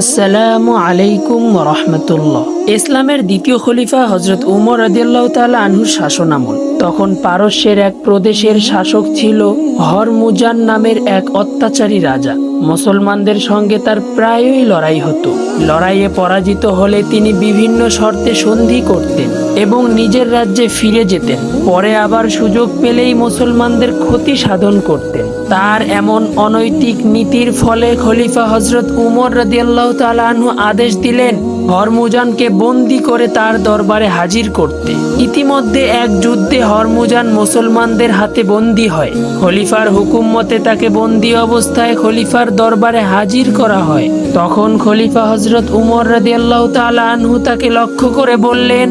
আসসালামু আলাইকুম রহমতুল্লাহ। ইসলামের দ্বিতীয় খলিফা হজরত উমর রাদিয়াল্লাহ তাআলা আনহুর শাসনামল। তখন পারস্যের এক প্রদেশের শাসক ছিল হরমুজান নামের এক অত্যাচারী রাজা। মুসলমানদের সঙ্গে তার প্রায়ই লড়াই হতো। লড়াইয়ে পরাজিত হলে তিনি বিভিন্ন শর্তে সন্ধি করতেন এবং নিজের রাজ্যে ফিরে যেতেন। পরে আবার সুযোগ পেলেই মুসলমানদের ক্ষতি সাধন করতেন। তার এমন অনৈতিক নীতির ফলে খলিফা হজরত উমর রাদিয়াল্লাহু আনহু আদেশ দিলেন, হরমুজানকে বন্দি করে তার দরবারে হাজির করতে। ইতিমধ্যে এক যুদ্ধে হরমুজান মুসলমানদের হাতে বন্দি হয়। খলিফার হুকুম মতে তাকে বন্দি অবস্থায় খলিফার দরবারে হাজির করা হয়। তখন খলিফা হজরত উমর রাদিয়াল্লাহু তাআলা আনহু তাকে লক্ষ্য করে বললেন,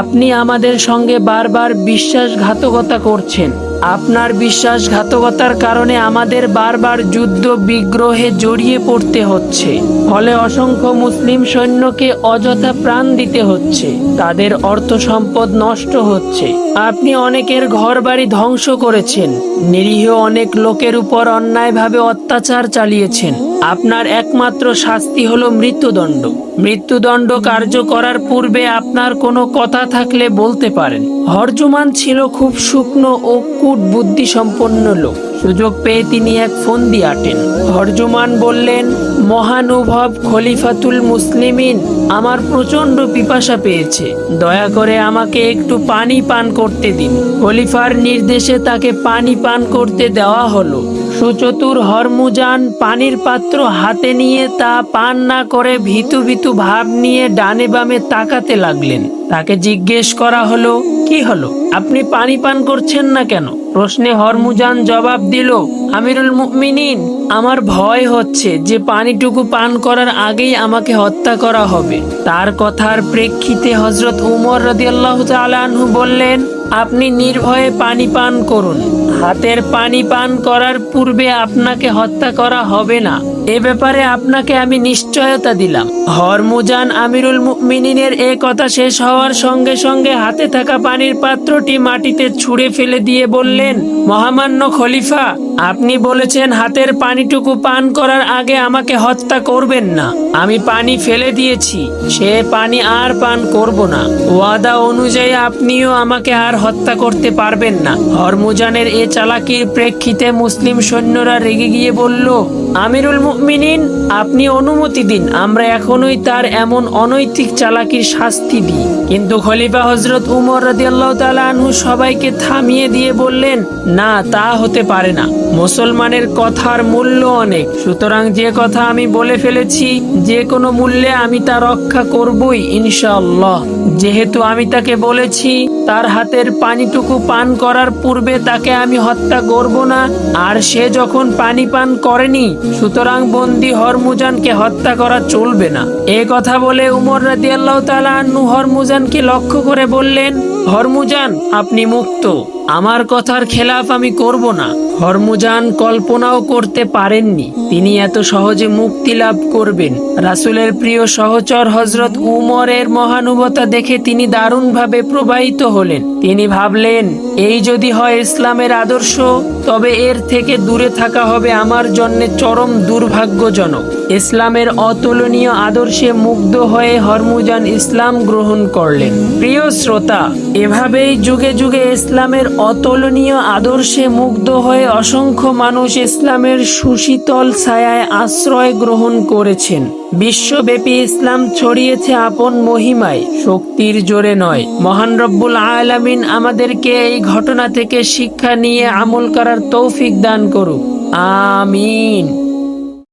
আপনি আমাদের সঙ্গে বারবার বিশ্বাসঘাতকতা করছেন। আপনার বিশ্বাসঘাতকতার কারণে আমাদের বারবার যুদ্ধ বিগ্রহে জড়িয়ে পড়তে হচ্ছে। ফলে অসংখ্য মুসলিম সৈন্যকে অযথা প্রাণ দিতে হচ্ছে। তাদের অর্থ সম্পদ নষ্ট হচ্ছে। আপনি অনেকের ঘর বাড়ি ধ্বংস করেছেন। নিরীহ অনেক লোকের উপর অন্যায়ভাবে অত্যাচার চালিয়েছেন। আপনার একমাত্র শাস্তি হলো মৃত্যুদণ্ড। মৃত্যুদণ্ড কার্য করার পূর্বে আপনার কোনো কথা থাকলে বলতে পারেন। হরজুমান ছিল খুব শুকনো ও কূট বুদ্ধি সম্পন্ন লোক। সুযোগ পেয়ে তিনি এক ফন্দি আটেন। হরজুমান বললেন, মহানুভব খলিফাতুল মুসলিমিন আমার প্রচণ্ড পিপাসা পেয়েছে। দয়া করে আমাকে একটু পানি পান করতে দিন। খলিফার নির্দেশে তাকে পানি পান করতে দেওয়া হলো। সুচতুর হরমুজান পানির পাত্র হাতে নিয়ে তা পান না করে ভীতু ভিতু ভাব নিয়ে ডানে বামে তাকাতে লাগলেন। তাকে জিজ্ঞেস করা হলো, কি হলো? আপনি পানি পান করছেন না কেন? প্রশ্নে হরমুজান জবাব দিল, আমিরুল মুমিনিন, আমার ভয় হচ্ছে যে পানিটুকু পান করার আগেই আমাকে হত্যা করা হবে। তার কথার প্রেক্ষিতে হজরত উমর রাদিয়াল্লাহু আনহু বললেন আপনি নির্ভয়ে পানি পান করুন। হাতের পানি পান করার পূর্বে আপনাকে হত্যা করা হবে না। এ ব্যাপারে আপনাকে আমি নিশ্চয়তা দিলাম। হরমুজান আমিরুল মিনিনের এ কথা শেষ হওয়ার সঙ্গে সঙ্গে হাতে থাকা পানির পাত্রটি মাটিতে ছুঁড়ে ফেলে দিয়ে বললেন, মহামান্য খলিফা আপনি বলেছেন হাতের পানিটুকু পান করার আগে আমাকে হত্যা করবেন না। আমি পানি ফেলে দিয়েছি। সে পানি আর পান করব না। ওয়াদা অনুযায়ী আপনিও আমাকে আর হত্যা করতে পারবেন না। হরমুজানের এ চালাকির প্রেক্ষিতে মুসলিম সৈন্যরা রেগে গিয়ে বলল, আমিরুল মুমিনিন, আপনি অনুমতি দিন। আমরা এখনোই তার এমন অনৈতিক চালাকির শাস্তি দিই। কিন্তু খলিফা হজরত উমর রাদিয়াল্লাহু তাআলা আনহু সবাইকে থামিয়ে দিয়ে বললেন, না, তা হতে পারে না। মুসলমানের কথার মূল্য অনেক। সুতরাং যে কথা আমি বলে ফেলেছি, যে কোনো মূল্যে আমি তা রক্ষা করবই ইনশাআল্লাহ। যেহেতু আমি তাকে বলেছি, তার হাতের পানিটুকু পান করার পূর্বে তাকে আমি হত্যা করব না, আর সে যখন পানি পান করেনি, সুতরাং বন্দি হরমুজানকে হত্যা করা চলবে না। এ কথা বলে উমর রাদিয়াল্লাহু তাআলা আন্নু হরমুজানকে লক্ষ্য করে বললেন হরমুজান, আপনি মুক্ত। আমার কথার খেলাফ আমি করব না। হরমুজান কল্পনাও করতে পারেননি। তিনি এত সহজে মুক্তি লাভ করবেন। রাসূলের প্রিয় সহচর হজরত উমরের মহানুভতা দেখে তিনি দারুণভাবে প্রবাহিত হলেন। তিনি ভাবলেন, এই যদি হয় ইসলামের আদর্শ, তবে এর থেকে দূরে থাকা হবে আমার জন্য চরম দুর্ভাগ্যজনক। ইসলামের অতুলনীয় আদর্শে মুগ্ধ হয়ে হরমুজান ইসলাম গ্রহণ করলেন। প্রিয় শ্রোতা, এভাবেই যুগে যুগে ইসলামের অতুলনীয় আদর্শে মুগ্ধ হয়ে অসংখ্য মানুষ ইসলামের সুশীতল ছায়ায় আশ্রয় গ্রহণ করেছেন। বিশ্বব্যাপী ইসলাম ছড়িয়েছে আপন মহিমায়, শক্তির জোরে নয়। মহান রব্বুল আলামিন আমাদেরকে এই ঘটনা থেকে শিক্ষা নিয়ে আমল করার তৌফিক দান করুক। আমিন।